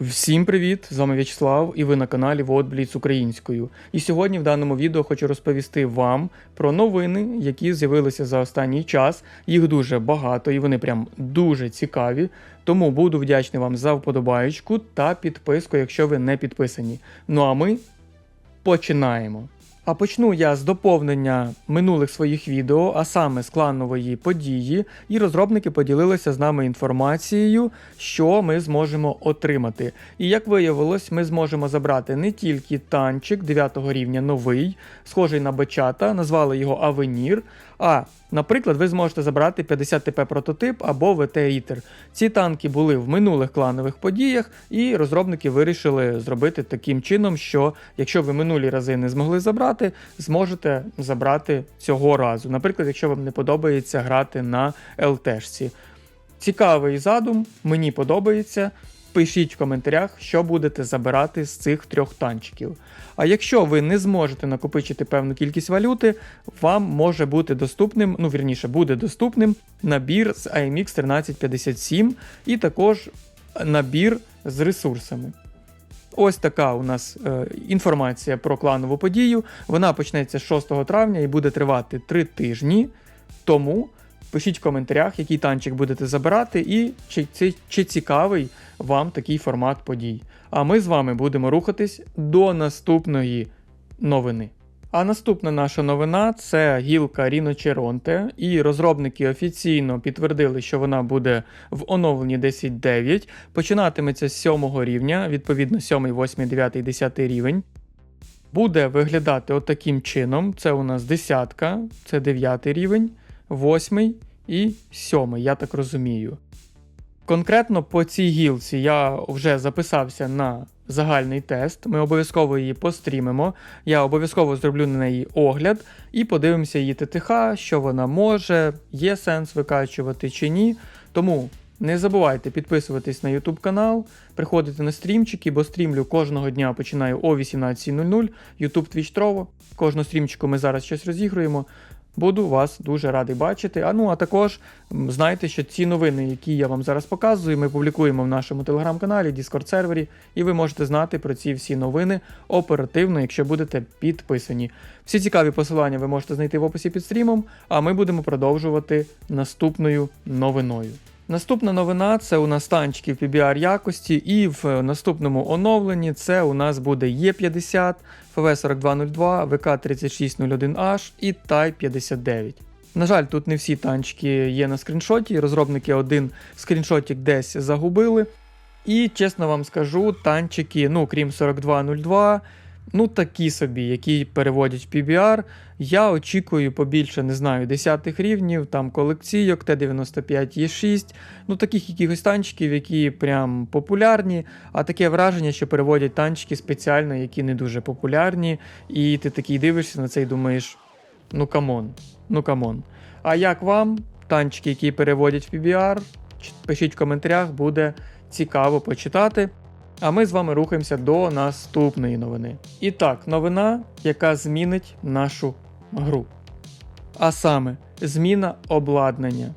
Всім привіт! З вами В'ячеслав і ви на каналі Водбліц Українською. І сьогодні в даному відео хочу розповісти вам про новини, які з'явилися за останній час. Їх дуже багато і вони прям дуже цікаві. Тому буду вдячний вам за вподобаєчку та підписку, якщо ви не підписані. Ну а ми починаємо. А почну я з доповнення минулих своїх відео, а саме з кланової події, і розробники поділилися з нами інформацією, що ми зможемо отримати. І як виявилось, ми зможемо забрати не тільки танчик 9 рівня новий, схожий на бачата, назвали його Авенір. А, наприклад, ви зможете забрати 50 ТП прототип або ВТ Рітер. Ці танки були в минулих кланових подіях, і розробники вирішили зробити таким чином, що якщо ви минулі рази не змогли забрати, зможете забрати цього разу. Наприклад, якщо вам не подобається грати на ЛТшці. Цікавий задум, мені подобається. Пишіть в коментарях, що будете забирати з цих трьох танчиків. А якщо ви не зможете накопичити певну кількість валюти, вам може бути доступним, ну вірніше, буде доступним набір з AMX 1357 і також набір з ресурсами. Ось така у нас е, інформація про кланову подію. Вона почнеться 6 травня і буде тривати 3 тижні. Тому пишіть в коментарях, який танчик будете забирати, і чи, чи, чи цікавий вам такий формат подій. А ми з вами будемо рухатись до наступної новини. А наступна наша новина це гілка Rhinoceronte, і розробники офіційно підтвердили, що вона буде в оновленні 10.9, починатиметься з 7 рівня, відповідно 7, 8, 9, 10 рівень. Буде виглядати отаким чином: це у нас десятка, це 9 рівень, 8 і 7, я так розумію. Конкретно по цій гілці я вже записався на загальний тест. Ми обов'язково її пострімимо. Я обов'язково зроблю на неї огляд і подивимося її ТТХ, що вона може, є сенс викачувати чи ні. Тому не забувайте підписуватись на YouTube канал, приходити на стрімчики, бо стрімлю кожного дня починаю о 18.00. YouTube Twitch Trovo. Кожну стрімчику ми зараз щось розігруємо. Буду вас дуже радий бачити. А ну а також знайте, що ці новини, які я вам зараз показую, ми публікуємо в нашому телеграм-каналі, Discord сервері, і ви можете знати про ці всі новини оперативно, якщо будете підписані. Всі цікаві посилання ви можете знайти в описі під стрімом, а ми будемо продовжувати наступною новиною. Наступна новина це у нас танчики в PBR якості, і в наступному оновленні це у нас буде Е50, ФВ4202, ВК3601H і Type 59. На жаль, тут не всі танчики є на скріншоті. Розробники один скріншотик десь загубили. І чесно вам скажу, танчики, ну крім 4202, ну такі собі, які переводять в PBR. Я очікую побільше, не знаю, 10 рівнів, там колекційок, Т-95 Е6, ну таких якихось танчиків, які прям популярні, а таке враження, що переводять танчики спеціально, які не дуже популярні, і ти такий дивишся на це і думаєш: ну камон, ну камон. А як вам танчики, які переводять в PBR? Пишіть в коментарях, буде цікаво почитати. А ми з вами рухаємося до наступної новини. І так, новина, яка змінить нашу гру. А саме, зміна обладнання.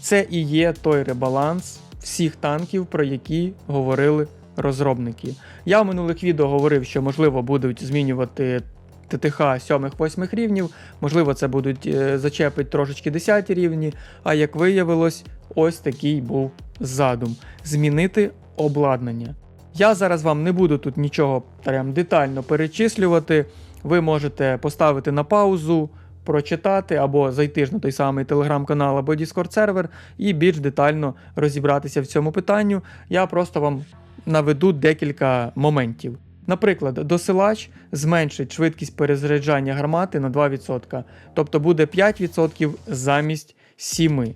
Це і є той ребаланс всіх танків, про які говорили розробники. Я в минулих відео говорив, що можливо будуть змінювати ТТХ 7-8 рівнів, можливо, це будуть е, зачепить трошечки 10 рівні. А як виявилось, ось такий був задум: змінити обладнання. Я зараз вам не буду тут нічого прям детально перечислювати. Ви можете поставити на паузу, прочитати або зайти ж на той самий телеграм-канал або Discord сервер і більш детально розібратися в цьому питанню. Я просто вам наведу декілька моментів. Наприклад, досилач зменшить швидкість перезаряджання гармати на 2%, тобто буде 5% замість 7%.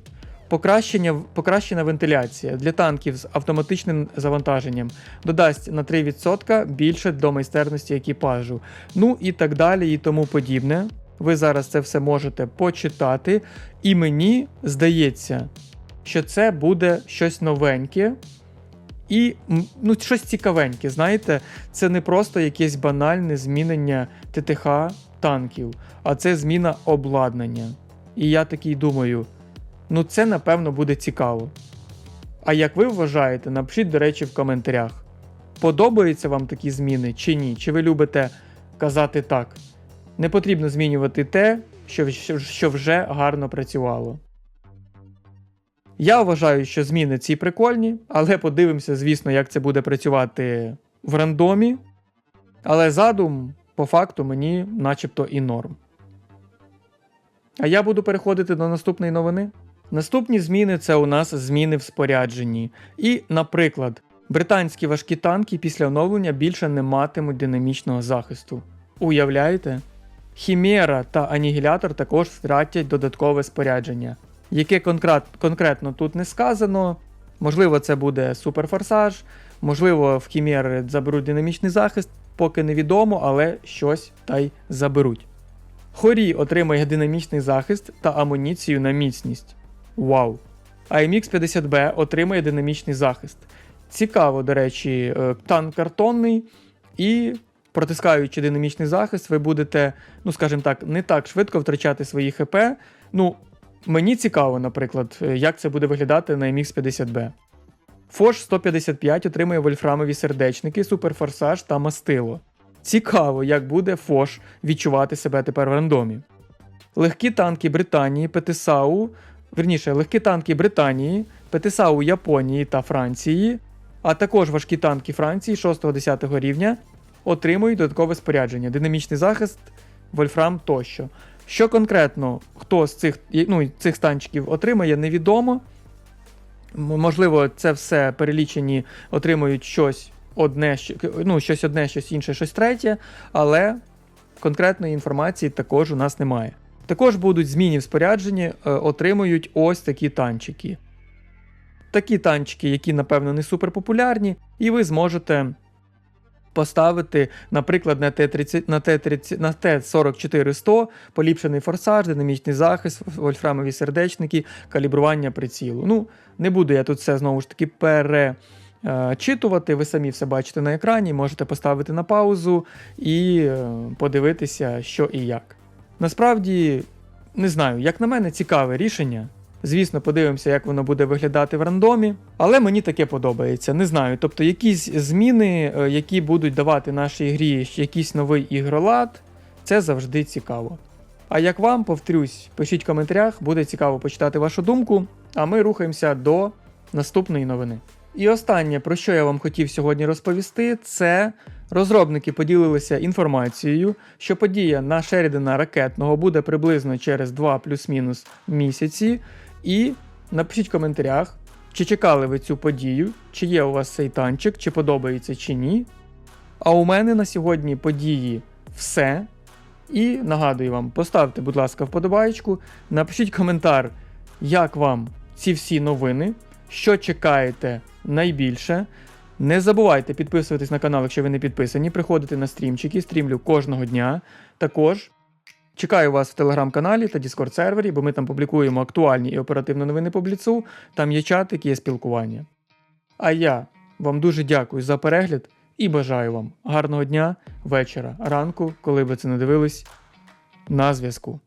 Покращення, покращена вентиляція для танків з автоматичним завантаженням додасть на 3% більше до майстерності екіпажу. Ну і так далі, і тому подібне. Ви зараз це все можете почитати. І мені здається, що це буде щось новеньке і ну, щось цікавеньке. Знаєте, це не просто якесь банальне змінення ТТХ танків, а це зміна обладнання. І я такий думаю. Ну, це напевно буде цікаво. А як ви вважаєте, напишіть, до речі, в коментарях. Подобаються вам такі зміни чи ні? Чи ви любите казати так? Не потрібно змінювати те, що, вже гарно працювало. Я вважаю, що зміни ці прикольні, але подивимося, звісно, як це буде працювати в рандомі. Але задум, по факту, мені начебто і норм. А я буду переходити до наступної новини. Наступні зміни це у нас зміни в спорядженні. І, наприклад, британські важкі танки після оновлення більше не матимуть динамічного захисту. Уявляєте? Хімера та Анігілятор також втратять додаткове спорядження, яке конкрет, конкретно тут не сказано. Можливо, це буде суперфорсаж, можливо, в Хімери заберуть динамічний захист, поки невідомо, але щось та й заберуть. Хорі отримає динамічний захист та амуніцію на міцність. Вау! AMX 50B отримає динамічний захист. Цікаво, до речі, е, танк картонний, і протискаючи динамічний захист, ви будете, ну скажімо так, не так швидко втрачати свої ХП. Ну, мені цікаво, наприклад, е, як це буде виглядати на MX 50B. Фош 155 отримує вольфрамові сердечники, суперфорсаж та мастило. Цікаво, як буде Фош відчувати себе тепер в рандомі. Легкі танки Британії, Петисау, верніше, легкі танки Британії, Петисау Японії та Франції, а також важкі танки Франції 6-10 рівня отримують додаткове спорядження, динамічний захист, вольфрам тощо. Що конкретно хто з цих, ну, цих станчиків отримає, невідомо. Можливо, це все перелічені отримують щось одне, ну, щось одне, щось інше, щось третє, але конкретної інформації також у нас немає. Також будуть зміни в спорядженні, е, отримують ось такі танчики. Такі танчики, які, напевно, не суперпопулярні, і ви зможете поставити, наприклад, на Т-30, на Т-30, на Т-44-100 поліпшений форсаж, динамічний захист, вольфрамові сердечники, калібрування прицілу. Ну, не буду я тут все знову ж таки перечитувати. Ви самі все бачите на екрані, можете поставити на паузу і е, подивитися, що і як. Насправді, не знаю, як на мене, цікаве рішення. Звісно, подивимося, як воно буде виглядати в рандомі, але мені таке подобається. Не знаю. Тобто, якісь зміни, е, які будуть давати нашій грі якийсь новий ігролад, це завжди цікаво. А як вам, повторюсь, пишіть в коментарях, буде цікаво почитати вашу думку. А ми рухаємося до наступної новини. І останнє, про що я вам хотів сьогодні розповісти, це розробники поділилися інформацією, що подія на Шерідена ракетного буде приблизно через 2 плюс-мінус місяці. І напишіть в коментарях, чи чекали ви цю подію, чи є у вас цей танчик, чи подобається чи ні. А у мене на сьогодні події все. І нагадую вам, поставте, будь ласка, вподобайку, напишіть коментар, як вам ці всі новини, що чекаєте найбільше. Не забувайте підписуватись на канал, якщо ви не підписані, приходити на стрімчики, стрімлю кожного дня. Також чекаю вас в телеграм-каналі та Discord сервері, бо ми там публікуємо актуальні і оперативні новини по бліцу. Там є чатик, є спілкування. А я вам дуже дякую за перегляд і бажаю вам гарного дня, вечора, ранку, коли ви це не дивились. На зв'язку.